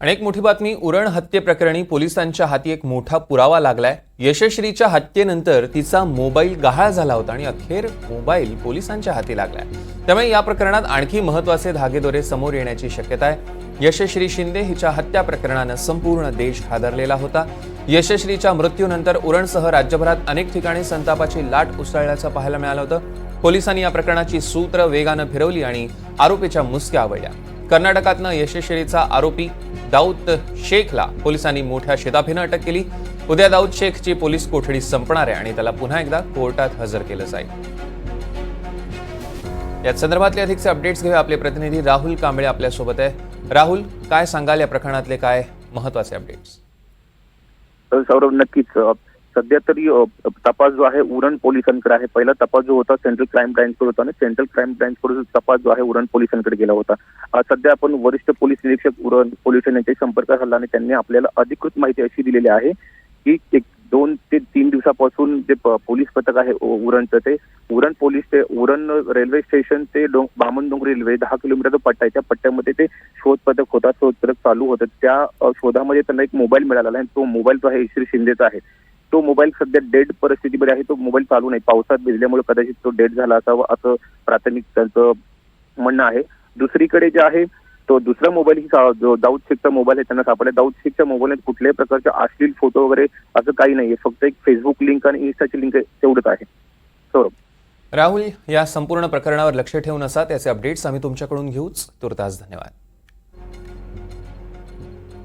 आणि एक मोठी बातमी उरण हत्येप्रकरणी पोलिसांच्या हाती एक मोठा पुरावा लागलाय. यशश्रीच्या हत्येनंतर तिचा मोबाईल गहाळ झाला होता आणि अखेर मोबाईल पोलिसांच्या हाती लागलाय. त्यामुळे या प्रकरणात आणखी महत्त्वाचे धागेदोरे समोर येण्याची शक्यता आहे. यशश्री शिंदे हिच्या हत्या प्रकरणानं संपूर्ण देश हादरलेला होता. यशश्रीच्या मृत्यूनंतर उरणसह राज्यभरात अनेक ठिकाणी संतापाची लाट उसळल्याचं पाहायला मिळालं होतं. पोलिसांनी या प्रकरणाची सूत्र वेगानं फिरवली आणि आरोपीच्या मुसक्या आवडल्या. कर्नाटकातनं यशस्वीचा आरोपी दाऊद शेखला पोलिसांनी मोठ्या शिताफीनं अटक केली. उद्या दाऊद शेखची पोलीस कोठडी संपणार आहे आणि त्याला पुन्हा एकदा कोर्टात हजर केलं जाईल. या संदर्भातले अधिकचे अपडेट्स घेऊया. आपले प्रतिनिधी राहुल कांबळे आपल्यासोबत आहे. राहुल काय सांगाल या प्रकरणातले काय महत्त्वाचे अपडेट्स? सौरभ नक्कीच. सध्या तरी तपास जो आहे उरण पोलिसांकडे आहे. पहिला तपास जो होता सेंट्रल क्राईम ब्रँचकडे होता आणि सेंट्रल क्राईम ब्रँचकडून तपास जो आहे उरण पोलिसांकडे गेला होता. सध्या आपण वरिष्ठ पोलीस निरीक्षक उरण पोलीस यांच्याशी संपर्क झाला आणि त्यांनी आपल्याला अधिकृत माहिती अशी दिलेली आहे की एक दोन ते तीन दिवसापासून जे प- पोलीस पथक आहे उरणचं ते उरण पोलीस ते उरण रेल्वे स्टेशन ते डोंग बामणडोंग रेल्वे दहा किलोमीटरचा पट्टा आहे. त्या पट्ट्यामध्ये ते शोध पथक होता शोध पथक चालू होतं. त्या शोधामध्ये त्यांना एक मोबाईल मिळाला आहे तो मोबाईल जो आहे श्री शिंदेचा आहे. तो मोबाईल सध्या डेड परिस्थितीमध्ये आहे. तो मोबाईल चालू नाही. पावसात भिजल्यामुळे कदाचित तो डेड झाला असावा असं प्राथमिक त्यांचं म्हणणं आहे. दुसरीकडे जे आहे तो दुसरा मोबाईल ही जो दाऊद शेखचा मोबाईल आहे त्यांना सापडला. दाऊद शेखच्या मोबाईलमध्ये कुठल्याही प्रकारचे अश्लील फोटो वगैरे असं काही नाहीये. फक्त एक फेसबुक लिंक आणि इन्स्टाची लिंक तेवढंच आहे. सौरभ. राहुल या संपूर्ण प्रकरणावर लक्ष ठेवून असा त्याचे अपडेट्स आम्ही तुमच्याकडून घेऊच. तुर्तास धन्यवाद.